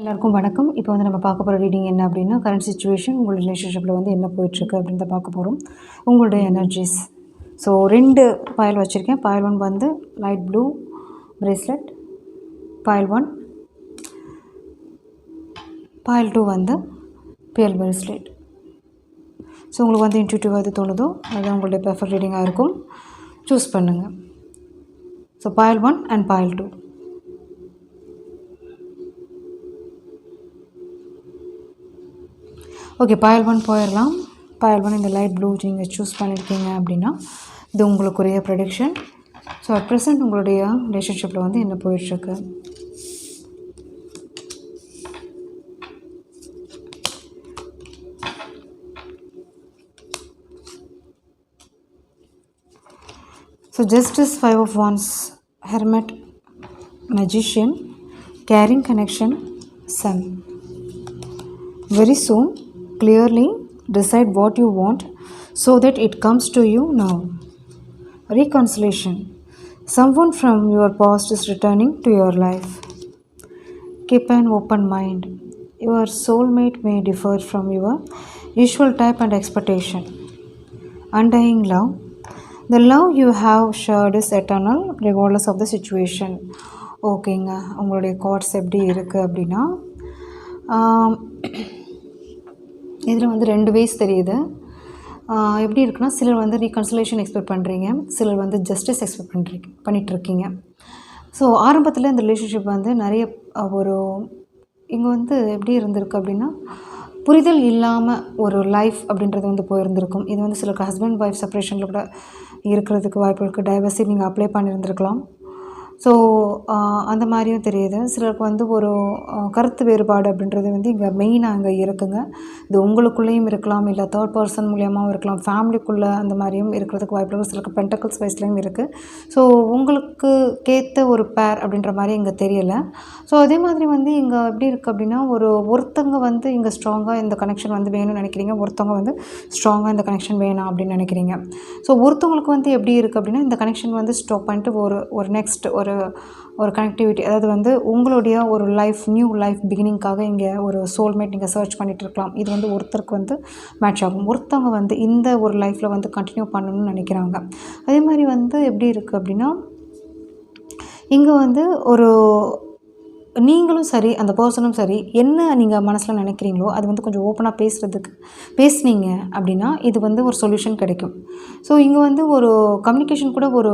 எல்லாருக்கும் வணக்கம். இப்போ வந்து நம்ம பார்க்க போகிற ரீடிங் என்ன அப்படின்னா கரண்ட் சுச்சுவேஷன் உங்கள் ரிலேஷன்ஷிப்பில் வந்து என்ன போயிட்டுருக்கு அப்படின்றத பார்க்க போகிறோம் உங்களுடைய எனர்ஜிஸ் ஸோ ரெண்டு பாயல் வச்சுருக்கேன். பாயல் ஒன் வந்து light blue bracelet payal one payal two வந்து பியல் பிரேஸ்லெட் ஸோ உங்களுக்கு வந்து இன்ட்யூட்டிவாக எது தோணுதோ அது உங்களுடைய பெர்ஃபெக்ட் ரீடிங்காக இருக்கும். சூஸ் பண்ணுங்கள் so pile one and pile two okay pile one போயிடலாம் பாயல் ஒன் இந்த லைட் ப்ளூ நீங்கள் சூஸ் பண்ணியிருக்கீங்க அப்படின்னா இது உங்களுக்குரிய ப்ரொடிக்ஷன் ஸோ அட் ப்ரெசென்ட் உங்களுடைய ரிலேஷன்ஷிப்பில் வந்து என்ன போயிட்டுருக்கு? So justice five of wands hermit magician caring connection sun. Very soon clearly decide what you want so that it comes to you now reconciliation someone from your past is returning to your life keep an open mind your soulmate may differ from your usual type and expectation undying love the love you have shared is eternal regardless of the situation ஓகேங்க உங்களுடைய cards எப்படி இருக்குது அப்படின்னா இதில் வந்து ரெண்டு ways தெரியுது. எப்படி இருக்குன்னா சிலர் வந்து ரீகன்சலேஷன் எக்ஸ்பெக்ட் பண்ணுறீங்க சிலர் வந்து ஜஸ்டிஸ் எக்ஸ்பெக்ட் பண்ணுறீங்க பண்ணிகிட்ருக்கீங்க ஸோ ஆரம்பத்தில் இந்த ரிலேஷன்ஷிப் வந்து நிறைய ஒரு இங்கே வந்து எப்படி இருந்திருக்கு அப்படின்னா புரிதல் இல்லாமல் ஒரு லைஃப் அப்படின்றது வந்து போயிருந்திருக்கும். இது வந்து சிலருக்கு ஹஸ்பண்ட் ஒய்ஃப் செப்பரேஷனில் கூட இருக்கிறதுக்கு வாய்ப்பு இருக்குது டைவர்ஸி நீங்கள் அப்ளை பண்ணியிருந்திருக்கலாம். ஸோ அந்த மாதிரியும் தெரியுது. சிலருக்கு வந்து ஒரு கருத்து வேறுபாடு அப்படின்றது வந்து இங்கே மெயினாக அங்கே இருக்குங்க. இது உங்களுக்குள்ளேயும் இருக்கலாம் இல்லை தேர்ட் பர்சன் மூலியமாகவும் இருக்கலாம். ஃபேமிலிக்குள்ளே அந்த மாதிரியும் இருக்கிறதுக்கு வாய்ப்பு இருக்குது சிலருக்கு பென்டக்கல்ஸ் வயசுலேயும் இருக்குது ஸோ உங்களுக்கு கேத்த ஒரு பேர் அப்படின்ற மாதிரி இங்கே தெரியலை. ஸோ அதே மாதிரி வந்து இங்கே எப்படி இருக்குது அப்படின்னா ஒரு ஒருத்தங்க வந்து இங்கே ஸ்ட்ராங்காக இந்த கனெக்ஷன் வந்து வேணும்னு நினைக்கிறீங்க. ஒருத்தவங்க வந்து ஸ்ட்ராங்காக இந்த கனெக்ஷன் வேணாம் அப்படின்னு நினைக்கிறீங்க. ஸோ ஒருத்தவங்களுக்கு வந்து எப்படி இருக்குது அப்படின்னா இந்த கனெக்ஷன் வந்து ஸ்டாப் பண்ணிட்டு ஒரு ஒரு நெக்ஸ்ட் ஒரு ஒரு ஒரு கனெக்டிவிட்டி அதாவது வந்து உங்களுடைய ஒரு லைஃப் நியூ லைஃப் பிகினிங்காக இங்கே ஒரு சோல்மேட் நீங்கள் சர்ச் பண்ணிகிட்டு இருக்கலாம். இது வந்து ஒருத்தருக்கு வந்து மேட்ச் ஆகும். ஒருத்தவங்க வந்து இந்த ஒரு லைஃப்பில் வந்து கண்டினியூ பண்ணணும்னு நினைக்கிறாங்க. அதே மாதிரி வந்து எப்படி இருக்குது அப்படின்னா இங்கே வந்து ஒரு நீங்களும் சரி அந்த பர்சனும் சரி என்ன நீங்கள் மனசில் நினைக்கிறீங்களோ அது வந்து கொஞ்சம் ஓப்பனாக பேசுகிறதுக்கு பேசுனீங்க அப்படின்னா இது வந்து ஒரு சொல்யூஷன் கிடைக்கும். ஸோ இங்கே வந்து ஒரு கம்யூனிகேஷன் கூட ஒரு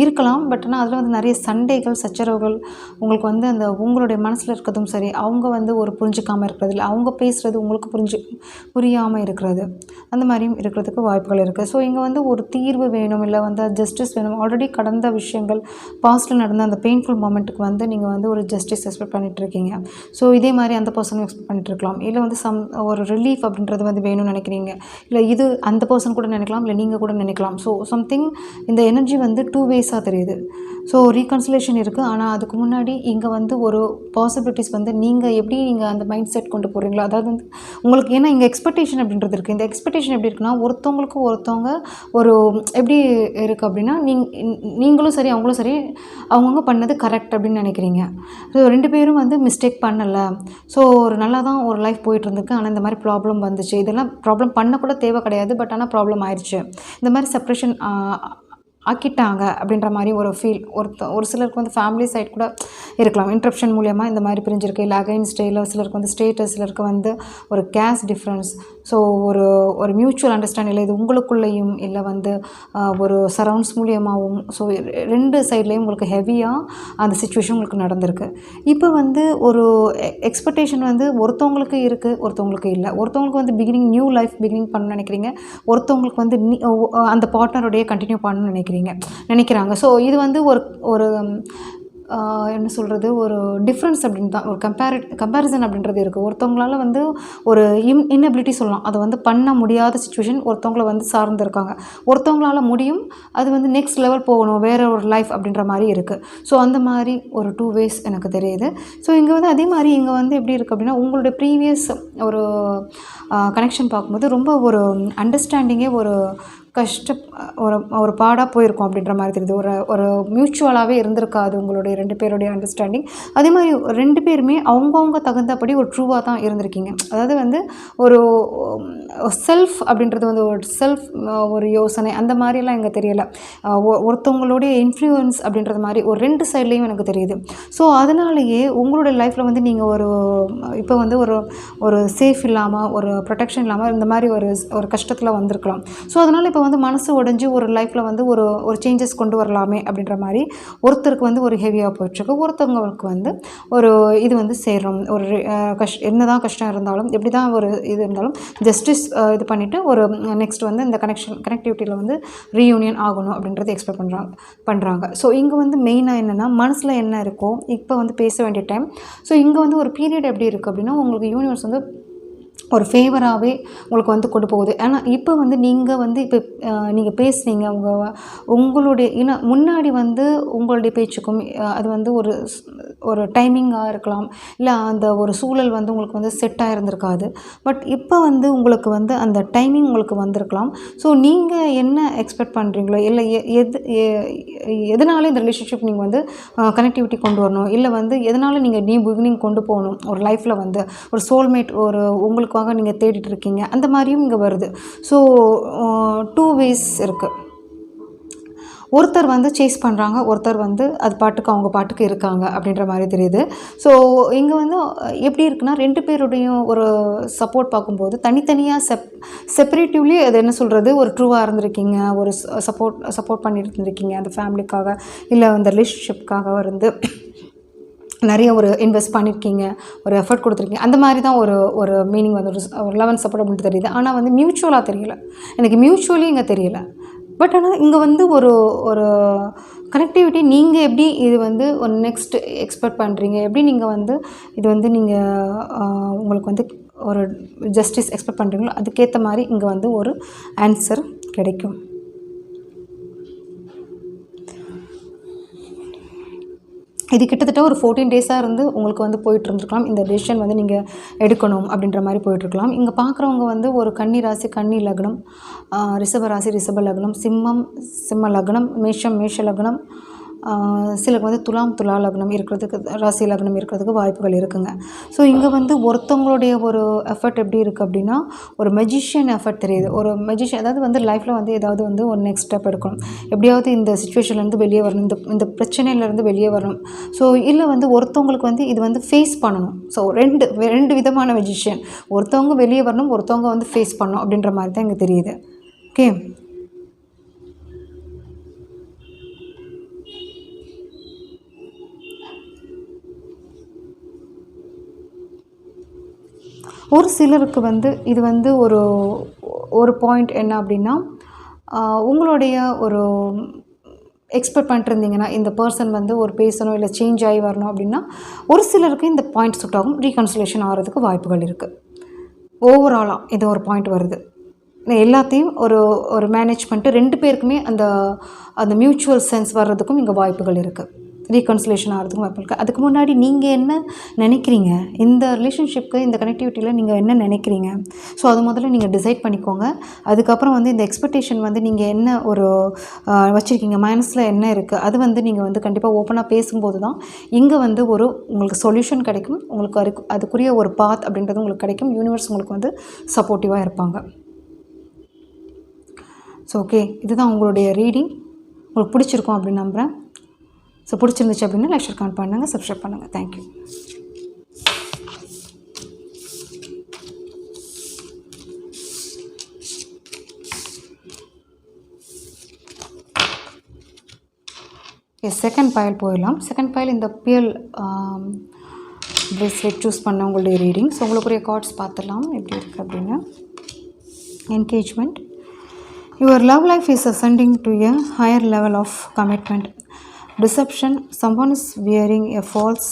இருக்கலாம் பட் ஆனால் அதில் வந்து நிறைய சண்டைகள் சச்சரவுகள் உங்களுக்கு வந்து அந்த உங்களுடைய மனசில் இருக்கிறதும் சரி அவங்க வந்து ஒரு புரிஞ்சிக்காமல் இருக்கிறது இல்லை அவங்க பேசுகிறது உங்களுக்கு புரிஞ்சு புரியாமல் இருக்கிறது அந்த மாதிரியும் இருக்கிறதுக்கு வாய்ப்புகள் இருக்குது ஸோ இங்கே வந்து ஒரு தீர்வு வேணும் இல்லை வந்து ஜஸ்டிஸ் வேணும். ஆல்ரெடி கடந்த விஷயங்கள் பாஸ்ட்டில் நடந்த அந்த பெயின்ஃபுல் மூமெண்ட்டுக்கு வந்து நீங்கள் வந்து ஒரு ஜஸ்டிஸஸ் எக்ஸ்பெக்ட் பண்ணிட்டு இருக்கீங்க ஸோ இதே மாதிரி அந்த பர்சனும் எக்ஸ்பெக்ட் பண்ணிட்டு இருக்கலாம் இல்லை வந்து சம் ஒரு ரிலீஃப் அப்படின்றது வந்து வேணும்னு நினைக்கிறீங்க. இல்லை இது அந்த பர்சன் கூட நினைக்கலாம் இல்லை நீங்கள் கூட நினைக்கலாம். ஸோ சம்திங் இந்த எனர்ஜி வந்து டூ வேஸாக தெரியுது. ஸோ ரீகன்சிலேஷன் இருக்குது ஆனால் அதுக்கு முன்னாடி இங்கே வந்து ஒரு பாசிபிலிட்டிஸ் வந்து நீங்கள் எப்படி நீங்கள் அந்த மைண்ட் செட் கொண்டு போகிறீங்களோ அதாவது வந்து உங்களுக்கு ஏன்னா இங்கே எக்ஸ்பெக்டேஷன் அப்படின்றது இருக்குது இந்த எக்ஸ்பெக்டேஷன் எப்படி இருக்குன்னா ஒருத்தவங்களுக்கு ஒருத்தவங்க ஒரு எப்படி இருக்குது அப்படின்னா நீங் நீங்களும் சரி அவங்களும் சரி அவங்கவுங்க பண்ணது கரெக்ட் அப்படின்னு நினைக்கிறீங்க. ஸோ ரெண்டு பேரும் வந்து மிஸ்டேக் பண்ணலை. ஸோ ஒரு நல்லா தான் ஒரு லைஃப் போயிட்டு இருந்திருக்கு ஆனால் இந்த மாதிரி ப்ராப்ளம் வந்துச்சு. இதெல்லாம் ப்ராப்ளம் பண்ண கூட தேவை கிடையாது. பட் ஆனால் ப்ராப்ளம் ஆயிடுச்சு இந்த மாதிரி செப்ரேஷன் ஆக்கிட்டாங்க அப்படின்ற மாதிரி ஒரு ஃபீல் ஒருத்த ஒரு சிலருக்கு வந்து ஃபேமிலி சைட் கூட இருக்கலாம். இன்ட்ரப்ஷன் மூலியமாக இந்த மாதிரி பிரிஞ்சிருக்கு. இல்லை அகைன்ஸ்டே இல்லை சிலருக்கு வந்து ஸ்டேட்டஸ் சிலருக்கு வந்து ஒரு கேஸ் டிஃப்ரென்ஸ் ஸோ ஒரு ஒரு மியூச்சுவல் அண்டர்ஸ்டாண்டிங் இல்லை இது உங்களுக்குள்ளேயும் இல்லை வந்து ஒரு சரவுண்ட்ஸ் மூலியமாகவும் ஸோ ரெண்டு சைட்லேயும் உங்களுக்கு ஹெவியாக அந்த சுச்சுவேஷன் உங்களுக்கு நடந்திருக்கு. இப்போ வந்து ஒரு எக்ஸ்பெக்டேஷன் வந்து ஒருத்தவங்களுக்கு இருக்குது ஒருத்தவங்களுக்கு இல்லை. ஒருத்தவங்களுக்கு வந்து பிகினிங் நியூ லைஃப் பிகினிங் பண்ணணும்னு நினைக்கிறீங்க. ஒருத்தவங்களுக்கு வந்து அந்த பார்ட்னருடைய கண்டினியூ பண்ணணும்னு நினைக்கிறீங்க. நினைக்கிறாங்க. ஸோ இது வந்து ஒரு ஒரு என்ன சொல்கிறது ஒரு டிஃப்ரென்ஸ் அப்படின்னு தான். ஒரு கம்பேரி கம்பேரிசன் அப்படின்றது இருக்குது ஒருத்தவங்களால வந்து ஒரு இன் இன்னபிலிட்டி சொல்லலாம். அதை வந்து பண்ண முடியாத சுச்சுவேஷன் ஒருத்தவங்கள வந்து சார்ந்து இருக்காங்க ஒருத்தவங்களால முடியும் அது வந்து நெக்ஸ்ட் லெவல் போகணும் வேற ஒரு லைஃப் அப்படின்ற மாதிரி இருக்குது ஸோ அந்த மாதிரி ஒரு டூ வேஸ் எனக்கு தெரியுது. ஸோ இங்கே வந்து அதே மாதிரி இங்கே வந்து எப்படி இருக்குது அப்படின்னா உங்களுடைய ப்ரீவியஸ் ஒரு கனெக்ஷன் பார்க்கும்போது ரொம்ப ஒரு அண்டர்ஸ்டாண்டிங்கே ஒரு கஷ்ட ஒரு ஒரு பாடாக போயிருக்கும் அப்படின்ற மாதிரி தெரியுது. ஒரு ஒரு மியூச்சுவலாகவே இருந்திருக்காது உங்களுடைய ரெண்டு பேருடைய அண்டர்ஸ்டாண்டிங் அதே மாதிரி ரெண்டு பேருமே அவங்கவுங்க தகுந்தபடி ஒரு ட்ரூவாக தான் இருந்திருக்கீங்க. அதாவது வந்து ஒரு செல்ஃப் அப்படின்றது வந்து ஒரு செல்ஃப் ஒரு யோசனை அந்த மாதிரிலாம் எங்கே தெரியலை. ஒ- ஒருத்தவங்களுடைய இன்ஃப்ளூயன்ஸ் அப்படின்றது மாதிரி ஒரு ரெண்டு சைட்லேயும் எனக்கு தெரியுது. ஸோ அதனாலேயே உங்களுடைய லைஃப்பில் வந்து நீங்கள் ஒரு இப்போ வந்து ஒரு ஒரு சேஃப் இல்லாமல் ஒரு ப்ரொடெக்ஷன் இல்லாமல் இந்த மாதிரி ஒரு ஒரு கஷ்டத்தில் வந்திருக்கலாம். ஸோ அதனால் இப்போ வந்து மனசு உடஞ்சி ஒரு லைஃப்பில் வந்து ஒரு ஒரு சேஞ்சஸ் கொண்டு வரலாமே அப்படின்ற மாதிரி ஒருத்தருக்கு வந்து ஒரு ஹெவியாக போயிட்டுருக்கு. ஒருத்தவங்களுக்கு வந்து ஒரு இது வந்து சேரும். ஒரு கஷ் என்ன தான் கஷ்டம் இருந்தாலும் எப்படி தான் ஒரு இது இருந்தாலும் ஜஸ்டிஸ் இது பண்ணிவிட்டு ஒரு நெக்ஸ்ட் வந்து இந்த கனெக்ஷன் கனெக்டிவிட்டியில் வந்து ரீயூனியன் ஆகணும் அப்படின்றத எக்ஸ்பெக்ட் பண்ணுறாங்க பண்ணுறாங்க ஸோ இங்கே வந்து மெயினாக என்னென்னா மனசில் என்ன இருக்கோ இப்போ வந்து பேச வேண்டிய டைம் ஸோ இங்கே வந்து ஒரு பீரியட் எப்படி இருக்குது அப்படின்னா உங்களுக்கு யூனிவர்ஸ் வந்து ஒரு ஃபேவராகவே உங்களுக்கு வந்து கொண்டு போகுது. ஆனால் இப்போ வந்து நீங்கள் வந்து இப்போ நீங்கள் பேசுனீங்க உங்கள் உங்களுடைய ஏன்னா முன்னாடி வந்து உங்களுடைய பேச்சுக்கும் அது வந்து ஒரு ஒரு டைமிங்காக இருக்கலாம். இல்லை அந்த ஒரு சூழல் வந்து உங்களுக்கு வந்து செட்டாக இருந்திருக்காது. பட் இப்போ வந்து உங்களுக்கு வந்து அந்த டைமிங் உங்களுக்கு வந்திருக்கலாம். ஸோ நீங்கள் என்ன எக்ஸ்பெக்ட் பண்ணுறீங்களோ இல்லை எ- எது எதனால இந்த ரிலேஷன்ஷிப் நீங்கள் வந்து கனெக்டிவிட்டி கொண்டு வரணும்? இல்லை வந்து எதனால் நீங்கள் நியூ பிகினிங் கொண்டு போகணும்? ஒரு லைஃப்பில் வந்து ஒரு சோல்மேட் ஒரு உங்களுக்காக நீங்கள் தேடிட்டு இருக்கீங்க. அந்த மாதிரியும் இங்கே வருது. ஸோ டூ வேஸ் இருக்குது ஒருத்தர் வந்து சேஸ் பண்ணுறாங்க ஒருத்தர் வந்து அது பாட்டுக்கு அவங்க பாட்டுக்கு இருக்காங்க அப்படின்ற மாதிரி தெரியுது. ஸோ இங்கே வந்து எப்படி இருக்குன்னா ரெண்டு பேருடையும் ஒரு சப்போர்ட் பார்க்கும்போது தனித்தனியாக செப் செப்பரேட்டிவ்லி அது என்ன சொல்கிறது ஒரு ட்ரூவாக இருந்திருக்கீங்க ஒரு சப்போர்ட் சப்போர்ட் பண்ணிட்டு இருந்திருக்கீங்க அந்த ஃபேமிலிக்காக இல்லை அந்த ரிலேஷன்ஷிப்காக இருந்து நிறைய ஒரு இன்வெஸ்ட் பண்ணியிருக்கீங்க ஒரு எஃபர்ட் கொடுத்துருக்கீங்க அந்த மாதிரி தான் ஒரு ஒரு மீனிங் வந்து ஒரு ஒரு லெவன் சப்போர்ட் அப்படின்ட்டு தெரியுது. ஆனால் வந்து மியூச்சுவலாக தெரியல. எனக்கு மியூச்சுவலி இங்கே தெரியல. பட் ஆனால் இங்கே வந்து ஒரு ஒரு கனெக்டிவிட்டி நீங்கள் எப்படி இது வந்து ஒரு நெக்ஸ்ட் எக்ஸ்பெக்ட் பண்ணுறீங்க எப்படி நீங்கள் வந்து இது வந்து நீங்கள் உங்களுக்கு வந்து ஒரு ஜஸ்டிஸ் எக்ஸ்பெக்ட் பண்ணுறீங்களோ அதுக்கேற்ற மாதிரி இங்கே வந்து ஒரு ஆன்சர் கிடைக்கும். இது கிட்டத்தட்ட ஒரு ஃபோர்டீன் டேஸாக இருந்து உங்களுக்கு வந்து போயிட்டு இருந்துருக்கலாம் இந்த டெசிஷன் வந்து நீங்கள் எடுக்கணும் அப்படின்ற மாதிரி போயிட்டுருக்கலாம். இங்கே பார்க்குறவங்க வந்து ஒரு கன்னி ராசி கன்னி லக்னம் ரிஷப ராசி ரிஷப லக்னம் சிம்மம் சிம்ம லக்னம் மேஷம் மேஷ லக்னம் சிலருக்கு வந்து துலாம் துலா லக்னம் இருக்கிறதுக்கு ராசி லக்னம் இருக்கிறதுக்கு வாய்ப்புகள் இருக்குங்க. ஸோ இங்கே வந்து ஒருத்தவங்களுடைய ஒரு எஃபர்ட் எப்படி இருக்குது அப்படின்னா ஒரு மெஜிஷியன் எஃபர்ட் தெரியுது. ஒரு மெஜிஷியன் அதாவது வந்து லைஃப்பில் வந்து ஏதாவது வந்து ஒரு நெக்ஸ்ட் ஸ்டெப் எடுக்கணும். எப்படியாவது இந்த சுச்சுவேஷன்லேருந்து வெளியே வரணும். இந்த இந்த பிரச்சனையிலேருந்து வெளியே வரணும். ஸோ இல்லை வந்து ஒருத்தவங்களுக்கு வந்து இது வந்து ஃபேஸ் பண்ணணும். ஸோ ரெண்டு ரெண்டு விதமான மெஜிஷியன் ஒருத்தவங்க வெளியே வரணும் ஒருத்தவங்க வந்து ஃபேஸ் பண்ணணும் அப்படின்ற மாதிரி தான் இங்கே தெரியுது. ஓகே ஒரு சிலருக்கு வந்து இது வந்து ஒரு ஒரு பாயிண்ட் என்ன அப்படின்னா உங்களுடைய ஒரு எக்ஸ்பெக்ட் பண்ணிட்டு இருந்தீங்கன்னா இந்த பர்சன் வந்து ஒரு பேசணும் இல்லை சேஞ்ச் ஆகி வரணும் அப்படின்னா ஒரு சிலருக்கு இந்த பாயிண்ட் சுட் ஆகும் ரீகன்சலேஷன் ஆகிறதுக்கு வாய்ப்புகள் இருக்குது ஓவராலாக இது ஒரு பாயிண்ட் வருது. எல்லாத்தையும் ஒரு ஒரு மேனேஜ் பண்ணிட்டு ரெண்டு பேருக்குமே அந்த அந்த மியூச்சுவல் சென்ஸ் வர்றதுக்கும் இங்கே வாய்ப்புகள் இருக்குது ரீகன்சிலேஷன் ஆகிறதுக்கும் வாய்ப்பு இருக்குது அதுக்கு முன்னாடி நீங்கள் என்ன நினைக்கிறீங்க? இந்த ரிலேஷன்ஷிப்க்கு இந்த கனெக்டிவிட்டியில் நீங்கள் என்ன நினைக்கிறீங்க? ஸோ அது முதல்ல நீங்கள் டிசைட் பண்ணிக்கோங்க. அதுக்கப்புறம் வந்து இந்த எக்ஸ்பெக்டேஷன் வந்து நீங்கள் என்ன ஒரு வச்சுருக்கீங்க? மைனஸில் என்ன இருக்குது அது வந்து நீங்கள் வந்து கண்டிப்பாக ஓப்பனாக பேசும்போது தான் இங்கே வந்து ஒரு உங்களுக்கு சொல்யூஷன் கிடைக்கும். உங்களுக்கு அதுக்கு அதுக்குரிய ஒரு பாத் அப்படின்றது உங்களுக்கு கிடைக்கும். யூனிவர்ஸ் உங்களுக்கு வந்து சப்போர்ட்டிவாக இருப்பாங்க. ஸோ ஓகே இதுதான் உங்களுடைய ரீடிங் உங்களுக்கு பிடிச்சிருக்கும் அப்படின்னு நம்புகிறேன் ஸோ பிடிச்சிருந்துச்சு அப்படின்னா லைக் ஷேர் கமெண்ட் பண்ணுங்கள் சப்ஸ்கிரைப் பண்ணுங்கள் thank you yes second pile போயிடலாம். செகண்ட் பயல் இந்த பியல் ப்ரேஸ்லெட் சூஸ் பண்ண உங்களுடைய ரீடிங் ஸோ உங்களுக்குரிய கார்ட்ஸ் பார்த்துடலாம். எப்படி இருக்குது அப்படின்னு engagement your love life is ascending to a higher level of commitment deception someone is wearing a false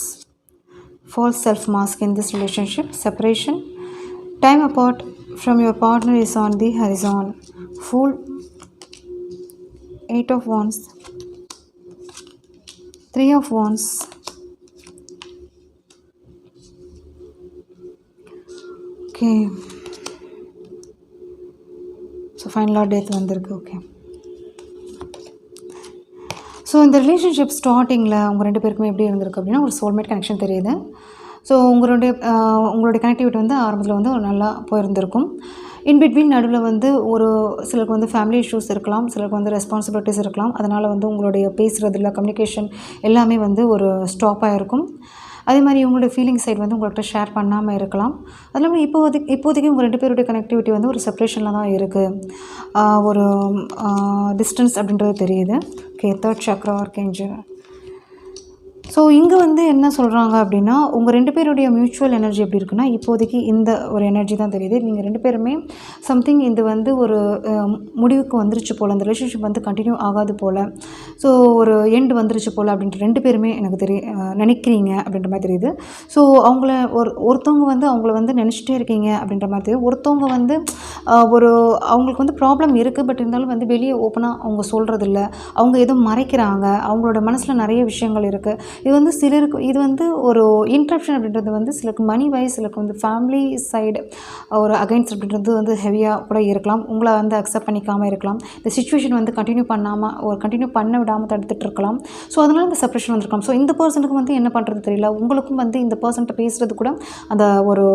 false self mask in this relationship separation time apart from your partner is on the horizon fool eight of wands three of wands okay so ஃபைனலாக death வந்திருக்கு okay so இந்த relationship ஸ்டார்டிங்கில் அவங்க ரெண்டு பேருக்குமே எப்படி இருந்திருக்கு அப்படின்னா ஒரு சோல்மேட் கனெக்ஷன் தெரியுது. ஸோ உங்களுடைய உங்களுடைய கனெக்டிவிட்டி வந்து ஆரம்பத்தில் வந்து ஒரு நல்லா போயிருந்திருக்கும். இன் பிட்வீன் நடுவில் வந்து ஒரு சிலருக்கு வந்து ஃபேமிலி இஷ்யூஸ் இருக்கலாம் சிலருக்கு வந்து ரெஸ்பான்சிபிலிட்டிஸ் இருக்கலாம். அதனால் வந்து உங்களுடைய பேசுகிறதுல கம்யூனிகேஷன் எல்லாமே வந்து ஒரு ஸ்டாப்பாக இருக்கும் அதே மாதிரி உங்களுடைய ஃபீலிங் சைட் வந்து உங்கள்கிட்ட ஷேர் பண்ணாமல் இருக்கலாம். அது இல்லாமல் இப்போதைக்கு இப்போதைக்கு உங்கள் ரெண்டு பேருடைய கனெக்டிவிட்டி வந்து ஒரு செப்ரேஷனில் தான் இருக்குது ஒரு டிஸ்டன்ஸ் அப்படின்றது தெரியுது. Okay third chakra archangel so இங்கே வந்து என்ன சொல்கிறாங்க அப்படின்னா உங்கள் ரெண்டு பேருடைய மியூச்சுவல் எனர்ஜி எப்படி இருக்குன்னா இப்போதைக்கு இந்த ஒரு எனர்ஜி தான் தெரியுது. நீங்கள் ரெண்டு பேருமே சம்திங் இது வந்து ஒரு முடிவுக்கு வந்துருச்சு போல் அந்த ரிலேஷன்ஷிப் வந்து கண்டினியூ ஆகாது போல். ஸோ ஒரு எண்டு வந்துருச்சு போல் அப்படின்ட்டு ரெண்டு பேருமே எனக்கு தெரிய நினைக்கிறீங்க அப்படின்ற மாதிரி தெரியுது. ஸோ அவங்கள ஒரு ஒருத்தவங்க வந்து அவங்கள வந்து நினச்சிட்டே இருக்கீங்க அப்படின்ற மாதிரி தெரியுது. ஒருத்தவங்க வந்து ஒரு அவங்களுக்கு வந்து ப்ராப்ளம் இருக்குது பட் இருந்தாலும் வந்து வெளியே ஓப்பனாக அவங்க சொல்கிறதில்ல அவங்க எதுவும் மறைக்கிறாங்க. அவங்களோட மனசில் நிறைய விஷயங்கள் இருக்குது இது வந்து சிலருக்கு இது வந்து ஒரு இன்ட்ரப்ஷன் அப்படின்றது வந்து சிலருக்கு மணி வைஸ் சிலருக்கு வந்து ஃபேமிலி சைடு ஒரு அகைன்ஸ்ட் அப்படின்றது வந்து ஹெவியாக கூட இருக்கலாம். உங்களை வந்து அக்செப்ட் பண்ணிக்காமல் இருக்கலாம். இந்த சுச்சுவேஷன் வந்து கண்டினியூ பண்ணாமல் ஒரு கண்டினியூ பண்ண விடாமல் தடுத்துட்டு இருக்கலாம். ஸோ அதனால் இந்த செப்பரேஷன் வந்துருக்கலாம் ஸோ இந்த பர்சனுக்கு வந்து என்ன பண்ணுறது தெரியல. உங்களுக்கும் வந்து இந்த பர்சன்ட்ட பேசுகிறது கூட அந்த ஒரு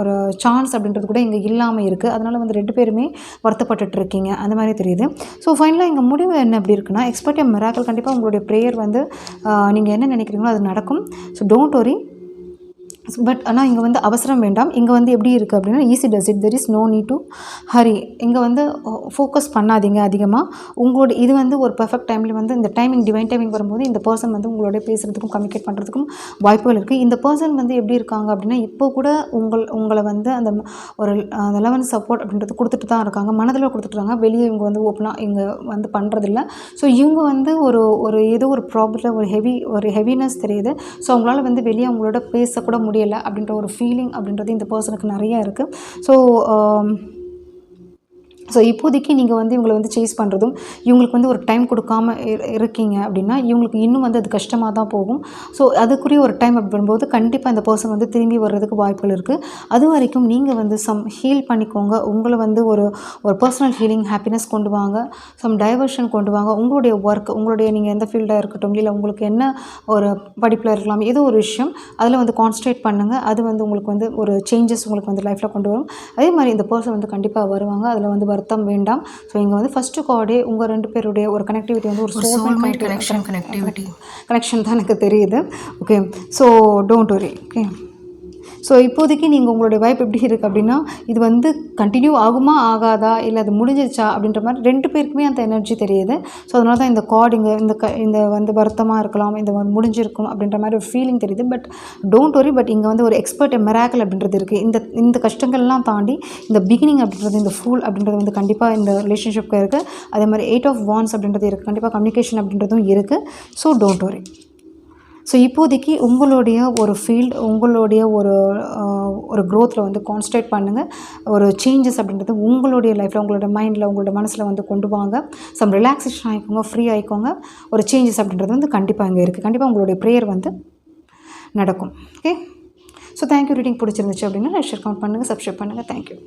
ஒரு சான்ஸ் அப்படின்றது கூட இங்கே இல்லாமல் இருக்குது அதனால் வந்து ரெண்டு பேருமே வருத்தப்பட்டுட்டு இருக்கீங்க. அந்த மாதிரி தெரியுது. ஸோ ஃபைனலாக எங்கள் முடிவு என்ன அப்படி இருக்குன்னா எக்ஸ்பர்ட் மிராக்கள் கண்டிப்பாக உங்களுடைய ப்ரேயர் வந்து நீங்கள் என்ன நினைக்கிறீங்களோ அது நடக்கும். ஸோ டோன்ட் ஒரி பட் ஆனால் இங்கே வந்து அவசரம் வேண்டாம். இங்கே வந்து எப்படி இருக்குது அப்படின்னா easy does it there is no need to hurry இங்கே வந்து ஃபோக்கஸ் பண்ணாதீங்க அதிகமாக உங்களோட இது வந்து ஒரு பர்ஃபெக்ட் டைமில் வந்து இந்த டைமிங் டிவைன் டைமிங் வரும்போது இந்த பர்சன் வந்து உங்களோட பேசுகிறதுக்கும் கம்யூனிகேட் பண்ணுறதுக்கும் வாய்ப்புகள் இருக்குது இந்த பர்சன் வந்து எப்படி இருக்காங்க அப்படின்னா இப்போ கூட உங்கள் உங்களை வந்து அந்த ஒரு அந்த லெவன் சப்போர்ட் அப்படின்றது கொடுத்துட்டு தான் இருக்காங்க. மனதில் கொடுத்துட்ருக்காங்க வெளியே இவங்க வந்து ஓப்பனாக இங்கே வந்து பண்ணுறதில்ல ஸோ இவங்க வந்து ஒரு ஒரு ஏதோ ஒரு ப்ராப்ளம் ஒரு ஹெவி ஒரு ஹெவினஸ் தெரியுது. ஸோ அவங்களால வந்து வெளியே அவங்களோட பேசக்கூட முடியும் முடியலை அப்படின்ற ஒரு ஃபீலிங் அப்படின்றது இந்த பர்சனுக்கு நிறைய இருக்குது ஸோ um, ஸோ இப்போதைக்கு நீங்கள் வந்து இவங்களை வந்து சேஸ் பண்ணுறதும் இவங்களுக்கு வந்து ஒரு டைம் கொடுக்காம இரு- இருக்கீங்க அப்படின்னா இவங்களுக்கு இன்னும் வந்து அது கஷ்டமாக தான் போகும். ஸோ அதுக்குரிய ஒரு டைம் அப்படின்போது கண்டிப்பாக இந்த பர்சன் வந்து திரும்பி வர்றதுக்கு வாய்ப்புகள் இருக்குது அது வரைக்கும் நீங்கள் வந்து சம் ஹீல் பண்ணிக்கோங்க. உங்களை வந்து ஒரு ஒரு பர்சனல் ஹீலிங் ஹாப்பினஸ் கொண்டு வாங்க. சம் டைவர்ஷன் கொண்டு வாங்க. உங்களுடைய ஒர்க் உங்களுடைய நீங்கள் எந்த ஃபீல்டாக இருக்கட்டும் இல்லை உங்களுக்கு என்ன ஒரு படிப்பில் இருக்கலாம் ஏதோ ஒரு விஷயம் அதில் வந்து கான்சன்ட்ரேட் பண்ணுங்கள் அது வந்து உங்களுக்கு வந்து ஒரு சேஞ்சஸ் உங்களுக்கு வந்து லைஃப்பில் கொண்டு வரும். அதே மாதிரி இந்த பர்சன் வந்து கண்டிப்பாக வருவாங்க. அதில் வந்து வருத்தம் வேண்டாம். ஸோ இங்கே வந்து ஃபஸ்ட்டு கார்டே உங்கள் ரெண்டு பேருடைய ஒரு கனெக்டிவிட்டி வந்து ஒரு soulmate connection, connectivity. கனெக்ஷன் தான் எனக்கு தெரியுது. Okay so don't worry okay so இப்போதைக்கு நீங்கள் உங்களுடைய வாய்ப்பு எப்படி இருக்குது அப்படின்னா இது வந்து கண்டினியூ ஆகுமா ஆகாதா இல்லை அது முடிஞ்சிருச்சா அப்படின்ற மாதிரி ரெண்டு பேருக்குமே அந்த எனர்ஜி தெரியுது. ஸோ அதனால தான் இந்த கார்டு இங்கே இந்த க இந்த வந்து வருத்தமாக இருக்கலாம் இந்த வந்து முடிஞ்சிருக்கும் அப்படின்ற மாதிரி ஒரு ஃபீலிங் தெரியுது. பட் டோன்ட் வரி பட் இங்கே வந்து ஒரு எக்ஸ்பர்ட் மெராக்கல் அப்படின்றது இருக்குது இந்த இந்த கஷ்டங்கள்லாம் தாண்டி இந்த பிகினிங் அப்படின்றது இந்த ஃபூல் அப்படின்றது வந்து கண்டிப்பாக இந்த ரிலேஷன்ஷிப்க்கு இருக்குது அதே மாதிரி எயிட் ஆஃப் வான்ஸ் அப்படின்றது இருக்குது கண்டிப்பாக கம்யூனிகேஷன் அப்படின்றதும் இருக்குது ஸோ டோன்ட் வரி ஸோ இப்போதைக்கு உங்களுடைய ஒரு ஃபீல்ட் உங்களுடைய ஒரு ஒரு க்ரோத்தில் வந்து கான்சன்ட்ரேட் பண்ணுங்கள் ஒரு சேஞ்சஸ் அப்படின்றது உங்களுடைய லைஃப்பில் உங்களோட மைண்டில் உங்களோட மனசில் வந்து கொண்டு வாங்க. சம் ரிலாக்ஸேஷன் ஆகிக்கோங்க ஃப்ரீ ஆகிக்கோங்க ஒரு சேஞ்சஸ் அப்படின்றது வந்து கண்டிப்பாக இங்கே இருக்குது கண்டிப்பாக உங்களுடைய ப்ரேயர் வந்து நடக்கும். ஓகே ஸோ தேங்க்யூ ரீடிங் பிடிச்சிருந்துச்சு அப்படின்னா ஷேர் கவுண்ட் பண்ணுங்கள் சப்ஸ்கிரைப் பண்ணுங்கள் தேங்க்யூ